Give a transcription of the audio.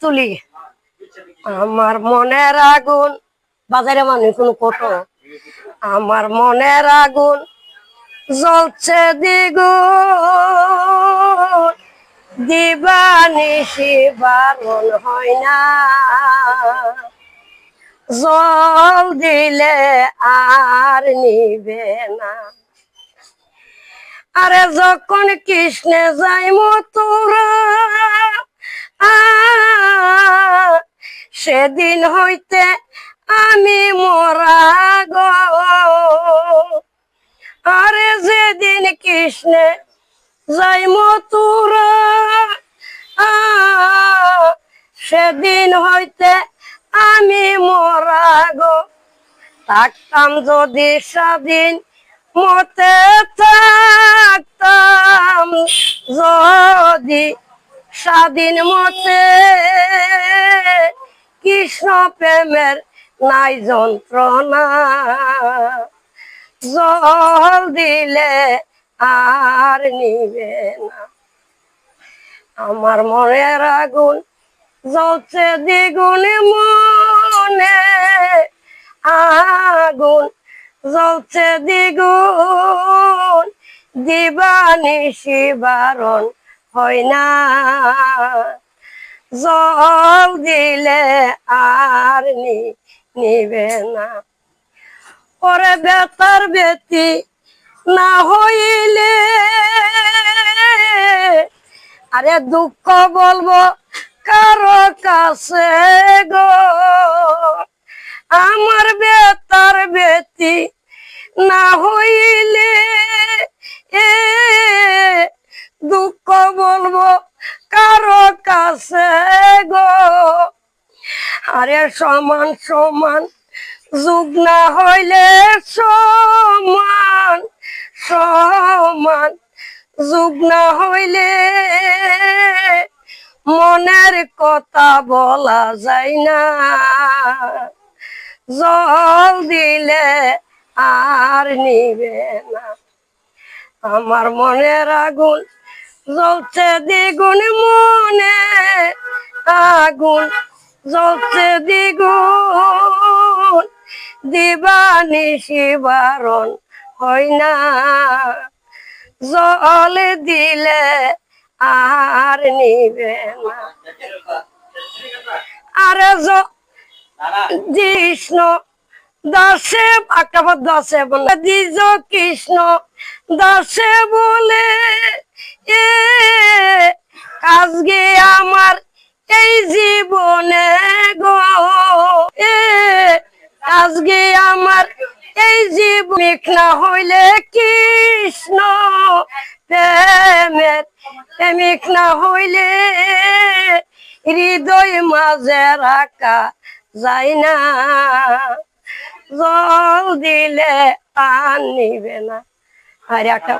তুলি। আমার মনের আগুন, বাজারে মানুষ কোনো কত? আমার মনের আগুন জ্বলছে দ্বিগুণ। দিবানিশি বারণ হয় না। জল দিলে আর নিবে না। আরে যখন কৃষ্ণে যাই মতুরা সেদিন হইতে আমি মরা গো। আরে যেদিন কৃষ্ণে যাই মতুরা সেদিন হইতে আমি মরা গো। থাকতাম যদি স্বাধীন মতে থাকতাম, যদি স্বাধীন মতে কৃষ্ণ প্রেমের নাই যন্ত্রণা। জল দিলে আর নিবে না। আমার মনের আগুন জ্বলছে দ্বিগুণে মনে। আগুন জ্বলছে দ্বিগুণ। দিবানিশি বারণ হয় না। জল দিলে আর নিবে না। ওরে বেতার বেতি না হইলে আরে দুঃখ বলব কারও কাছে গো। আমার বেতার দুঃখ বলব কারও কাছে গো। আরে সমান সমান, যুগ না হইলে সমান সমান, যুগ না হইলে মনের কথা বলা যায় না। জল দিলে আর নিবে না। আমার মনের আগুন জ্বলছে দ্বিগুণ মনে, আগুন জ্বলছে দ্বিগুণ। দিবানিশি বারণ হয় না, জল দিলে আর নিবে না। আরে কৃষ্ণ দাসে পদ আছে বলে, দ্বিজ কৃষ্ণ দাসে বলে এ, আজকে আমার এই জীবনে গো, এ, আজকে আমার এই জীবন না হইলে কৃষ্ণ প্রেমের প্রেমিক হইলে হৃদয় মাঝে রাখা যায় না। জল দিলে আর নিবে না। আর একটা